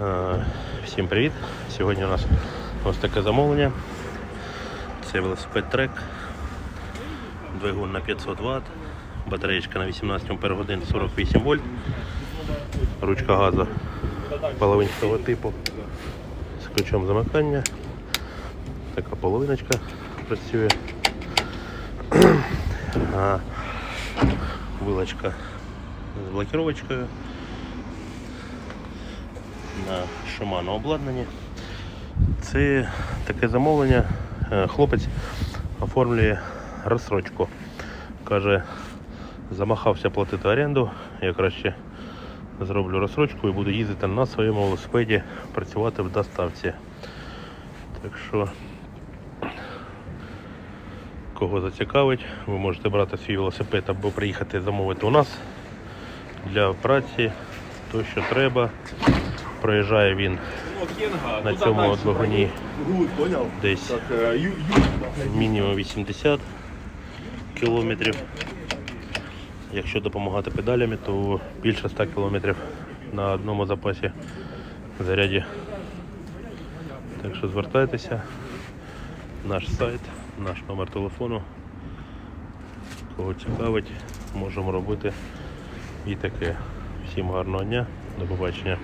Е, Всім привіт! Сьогодні у нас ось таке замовлення. Це велосипед трек, двигун на 500 Вт, батареєчка на 18 Ах 48 вольт, ручка газу половинського типу з ключом замикання. Така половиночка працює. Вилочка з блокировочкою на Shimano обладнанні. Це таке замовлення. Е, Хлопець оформлює розсрочку. Каже, замахався платити оренду, я краще зроблю розсрочку і буду їздити на своєму велосипеді, працювати в доставці. Так що, кого зацікавить, ви можете брати свій велосипед або приїхати замовити у нас для праці, то що треба. Проїжджає він на цьому двигуні десь мінімум 80 кілометрів. Якщо допомагати педалями, то більше 100 кілометрів на одному запасі заряді. Так що звертайтеся, наш сайт, наш номер телефону. Кого цікавить, можемо робити і таке. Всім гарного дня, до побачення.